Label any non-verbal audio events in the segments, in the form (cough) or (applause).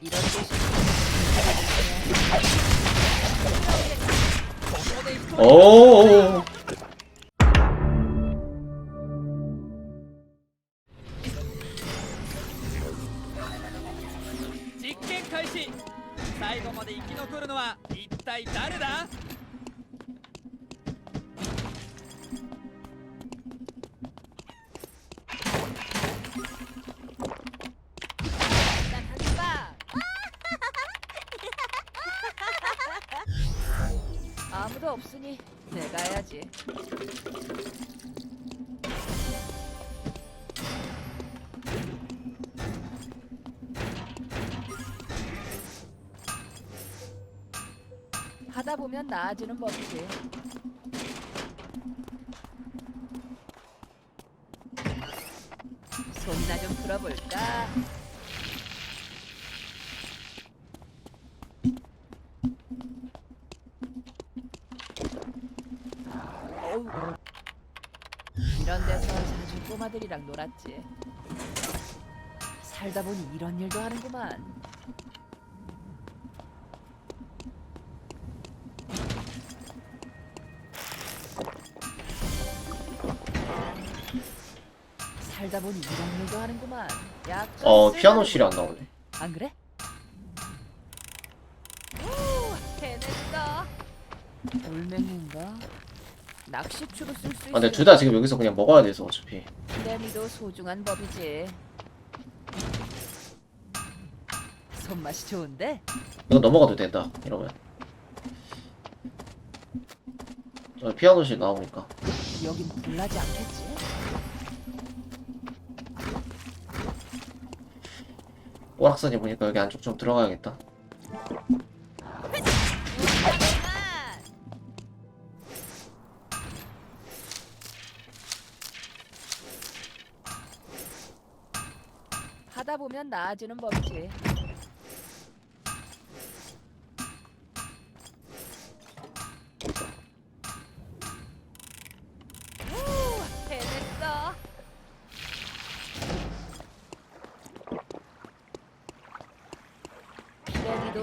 이런. 오 내가 해야지. 하다 보면 나아지는 법이지. 손이나 좀 풀어볼까? 어우. 이런 데서 자주 꼬마들이랑 놀았지. 살다 보니 이런 일도 하는구만. 살다 보니 이런 일도 하는구만. 약간 어 쓸만한 피아노 실이 안 나오네. 안 그래? 오, 해냈다. 돌멩이인가? 낚시추로 쓸 수 있어. 아 근데 둘 다 지금 여기서 그냥 먹어야 돼서 어차피. 피라미도 소중한 법이지. 손맛이 좋은데? 이거 넘어가도 된다. 이러면. 저 피아노실 나오니까. 여긴 불나지 않겠지? 오락산이 보니까 여기 안쪽 좀 들어가야겠다. 하다 보면 나아지는 법이지.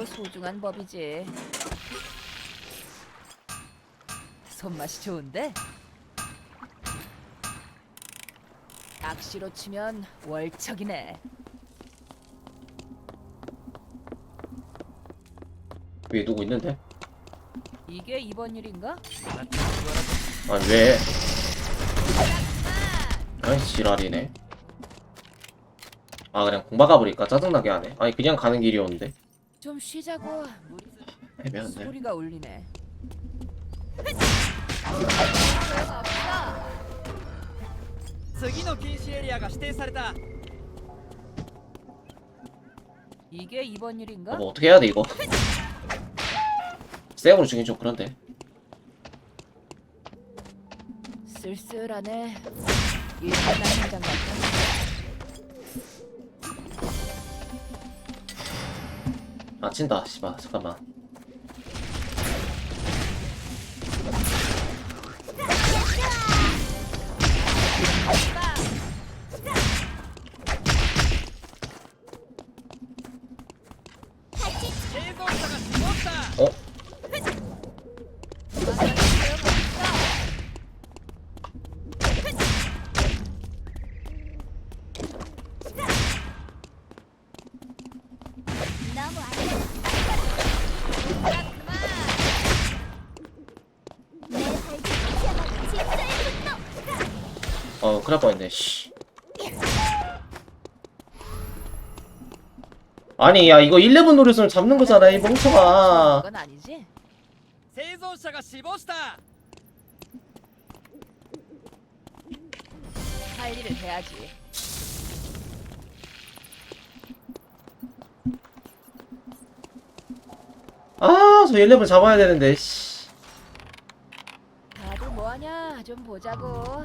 소중한 법이지. 손맛이 좋은데? 낚시로 치면 월척이네. 위에 누구 있는데? 이게 이번 일인가? 아니 왜? 아이 지랄이네. 아 그냥 공 박아버릴까 짜증나게 하네. 아니 그냥 가는 길이었는데. 좀 쉬자고. 물이 애매한데. 소리가 울리네. 次の禁止エリアが指定された 이게 이번 일인가? 아, 뭐 어떻게 해야 돼 이거? 쌩으로 주긴 좀 그런데. 쓸쓸하네. 일어난 현장 같아. 아 친다. 씨발 잠깐만. 어나온 진짜의 분노. 어 큰일 날 뻔했네. 씨. 아니 야 이거 11 노릇을 잡는 거잖아 이 멍청아. 그건 아니지? 生存者が死亡した 할 일을 해야지. 아 저 11 잡아야 되는데. 씨. 다들 뭐하냐? 좀 보자고.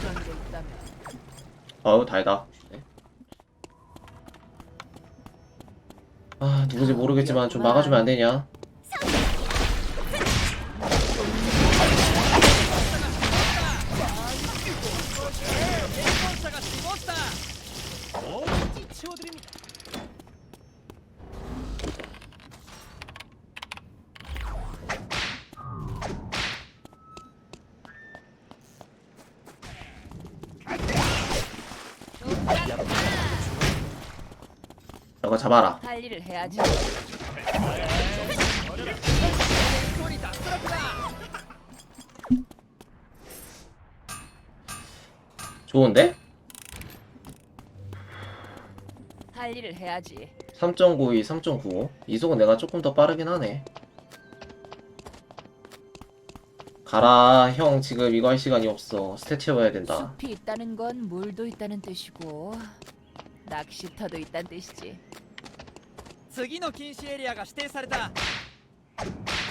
그런 게 있다면. 아우 달다. 아 누구지 모르겠지만 좀 막아주면 안 되냐? 저거 잡아라. 할 일을 해야지. 좋은데? 할 일을 해야지. 3.92, 3.95. 이속은 내가 조금 더 빠르긴 하네. 가라, 형. 지금 이거 할 시간이 없어. 스탯 채워야 된다. 숲이 있다는 건 물도 있다는 뜻이고 낚시터도 있다는 뜻이지. 次の禁止エリアが指定された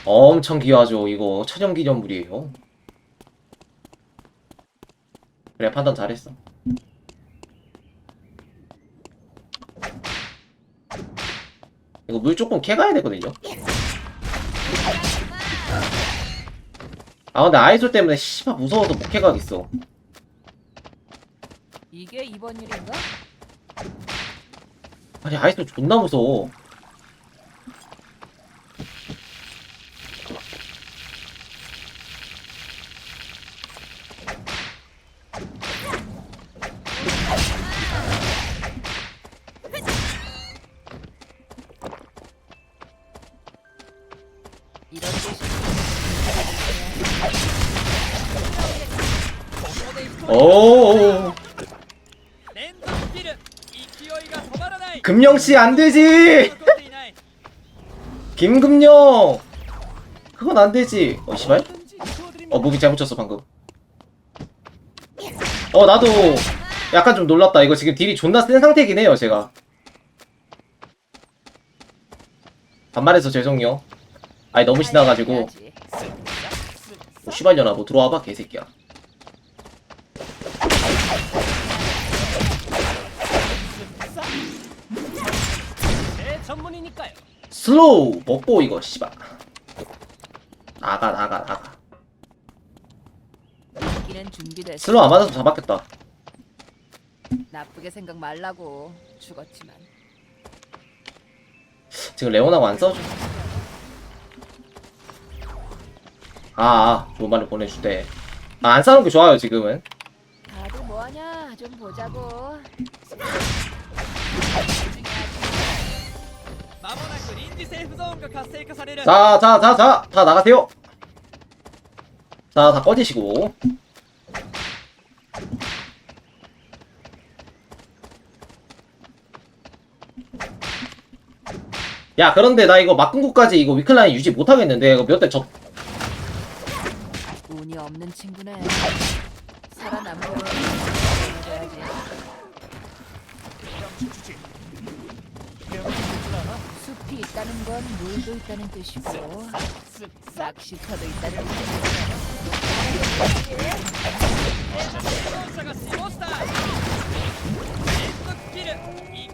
엄청 귀하죠 이거 천연기념물이에요 그래 판단 잘했어 이거 물 조금 캐가야 되거든요 아 근데 아이솔 때문에 씨발 무서워서 못 캐가겠어 이게 이번 일인가? 아니 아이템 존나 무서워. 오오오 금영 씨 안 되지. 김금영. 그건 안 되지. 어 씨발. 어 무기 잘못 쳤어 방금. 어 나도 약간 좀 놀랐다. 이거 지금 딜이 존나 센 상태긴 해요 제가. 반말해서 죄송해요 아니 너무 신나가지고. 오 씨발년아 뭐 들어와봐 개새끼야. 슬로우! 먹고 이거 씨발. 나가 나가 나가. 준비됐어. 슬로우 안 맞아서 잡았겠다. 나쁘게 생각 말라고 죽었지만. 지금 레오나고 안 써줘. 아, 아 좋은 말을 보내주대. 아, 안 싸우는 게 좋아요 지금은. 다들 뭐하냐? 좀 보자고. 자, 자, 자, 자, 다 나가세요. 자, 다 꺼지시고. 야, 그런데 나 이거 막근구까지 이거 위클라인 유지 못하겠는데 이거 몇대 접. 운이 없는 친구네. 살아남으려고 해야지. 숲이 있다는 건 물도 있다는 뜻이고 낚시터도 있다는 뜻이고 者が絞った連続キル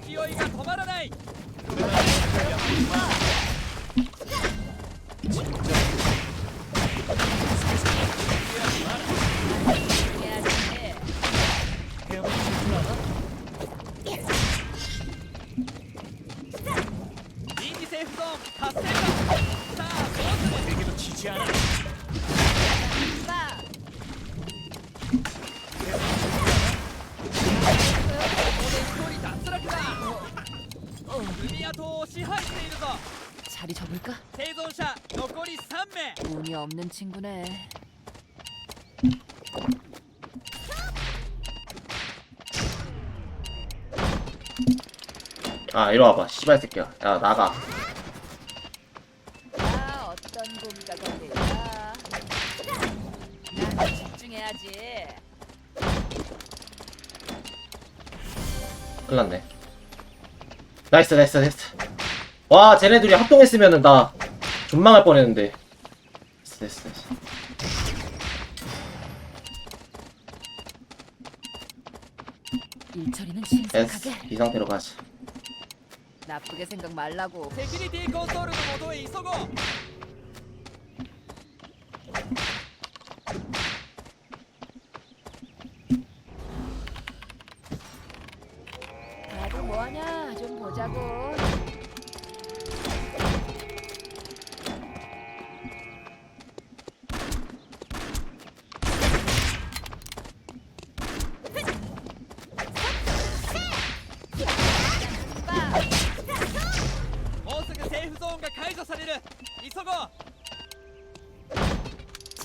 勢いが止まらない 없는 친구네. 아, 이리 와봐. 씨발 새끼야. 야, 나가. 아 어떤 고기가 걸릴까? 난 집중해야지. 큰일 났네. 나이스, 나이스, 나이스. 와, 쟤네 둘이 합동했으면은 나 존망할 뻔했는데. 됐어 됐어. 일처리는 됐어. 이 상태로 가자. 나쁘게 생각 말라고. 敵に D コンソールの元へ急ごう 다들 뭐하냐? 좀 보자고.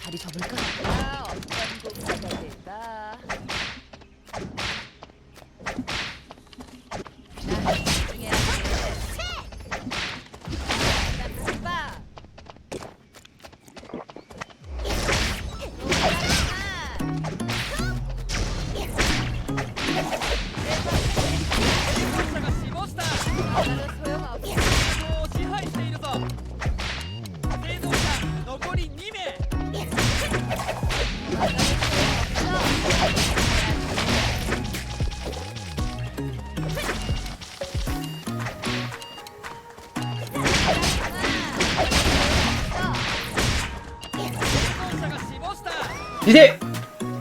다리 접을까? 아, 어떤 곡사가 될까? 이제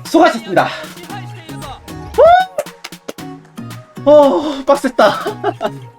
수고하셨습니다. 어, 빡셌다. (laughs)